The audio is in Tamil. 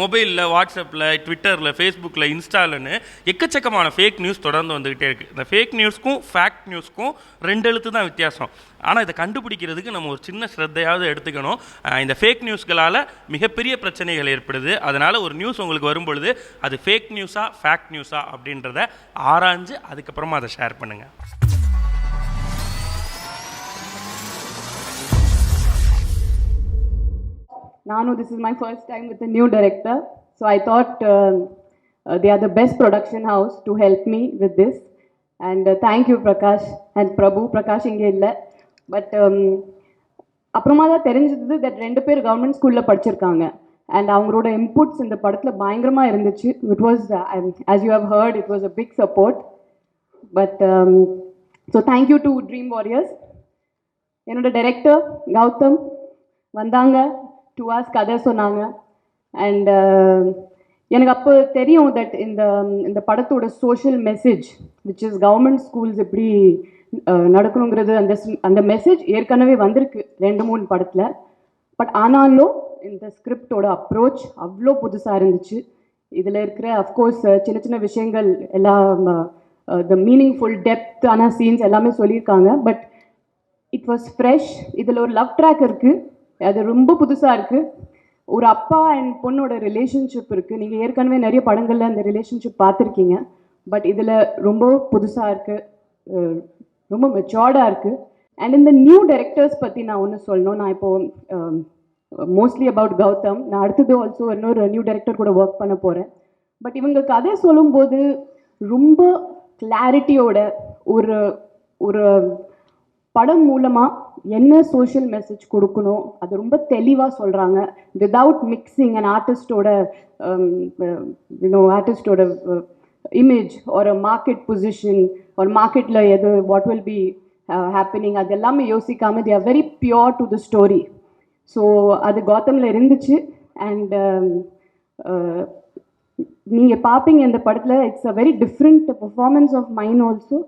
மொபைலில் வாட்ஸ்அப்பில் ட்விட்டரில் ஃபேஸ்புக்கில் இன்ஸ்டாலன்னு எக்கச்சக்கமான ஃபேக் நியூஸ் தொடர்ந்து வந்துக்கிட்டே இருக்குது இந்த ஃபேக் நியூஸ்க்கும் ஃபேக்ட் நியூஸ்க்கும் ரெண்டு எழுத்து தான் வித்தியாசம். ஆனால் இதை கண்டுபிடிக்கிறதுக்கு நம்ம ஒரு சின்ன ஸ்ரத்தையாவது எடுத்துக்கணும். இந்த ஃபேக் நியூஸ்களால் மிகப்பெரிய பிரச்சனைகள் ஏற்படுது. அதனால் ஒரு நியூஸ் உங்களுக்கு வரும்பொழுது அது ஃபேக் நியூஸா ஃபேக்ட் நியூஸா அப்படின்றத ஆராய்ஞ்சு அதுக்கப்புறமா அதை ஷேர் பண்ணுங்கள் Nanu, this is my first time with a new director. So I thought um, uh, they are the best production house to help me with this. And uh, thank you, Prakash and Prabhu. Prakash இங்கே இல்லை பட் um, அப்புறமா தான் தெரிஞ்சது தட் ரெண்டு பேர் கவர்மெண்ட் ஸ்கூலில் படிச்சிருக்காங்க அண்ட் அவங்களோட இன்புட்ஸ் இந்த படத்தில் பயங்கரமாக இருந்துச்சு it was as you have heard it was a big support but so thank you to Dream Warriors என்னோட டைரக்டர் கௌதம் வந்தாங்க டூ ஹவர்ஸ் கதை சொன்னாங்க. அண்ட் uh, எனக்கு அப்போ தெரியும் தட் இந்த இந்த படத்தோட social message which is government schools எப்படி uh, நடக்கணுங்கிறது அந்த ஸ்- அந்த மெசேஜ் ஏற்கனவே வந்திருக்கு ரெண்டு மூணு படத்தில். பட் ஆனாலும் இந்த ஸ்கிரிப்டோட அப்ரோச் அவ்வளோ புதுசாக இருந்துச்சு. இதில் இருக்கிற அஃப்கோர்ஸ் uh, சின்ன சின்ன விஷயங்கள் எல்லாம் த மீனிங்ஃபுல் டெப்த்தான சீன்ஸ் எல்லாமே சொல்லியிருக்காங்க. பட் இட் வாஸ் ஃப்ரெஷ் இதில் ஒரு லவ் ட்ராக் இருக்குது அது ரொம்ப புதுசாக இருக்குது ஒரு அப்பா அண்ட் பொண்ணோட ரிலேஷன்ஷிப் இருக்குது நீங்கள் ஏற்கனவே நிறைய படங்களில் அந்த ரிலேஷன்ஷிப் பார்த்துருக்கீங்க. பட் இதில் ரொம்ப புதுசாக இருக்குது ரொம்ப மெச்சோர்டாக இருக்குது அண்ட் இந்த நியூ டைரக்டர்ஸ் பற்றி நான் ஒன்று சொல்லணும். நான் இப்போது மோஸ்ட்லி அபவுட் கௌதம். நான் அடுத்தது ஆல்சோ இன்னொரு நியூ டைரக்டர் கூட ஒர்க் பண்ண போகிறேன் பட் இவங்க கதை சொல்லும்போது ரொம்ப கிளாரிட்டியோட ஒரு ஒரு படம் மூலமாக என்ன சோஷியல் மெசேஜ் கொடுக்கணும்? அது ரொம்ப தெளிவாக சொல்கிறாங்க விதவுட் மிக்சிங் அண்ட் ஆர்டிஸ்டோட யூனோ ஆர்டிஸ்டோட இமேஜ் ஒரு மார்க்கெட் பொசிஷன் ஒரு மார்க்கெட்டில் எது வாட் வில் பி ஹேப்பனிங் அது எல்லாமே யோசிக்காமல் they are very pure to the story so அது கௌதமில் இருந்துச்சு. அண்ட் um, uh, நீங்கள் பார்ப்பீங்க இந்த படத்தில். It's a very different performance of mine also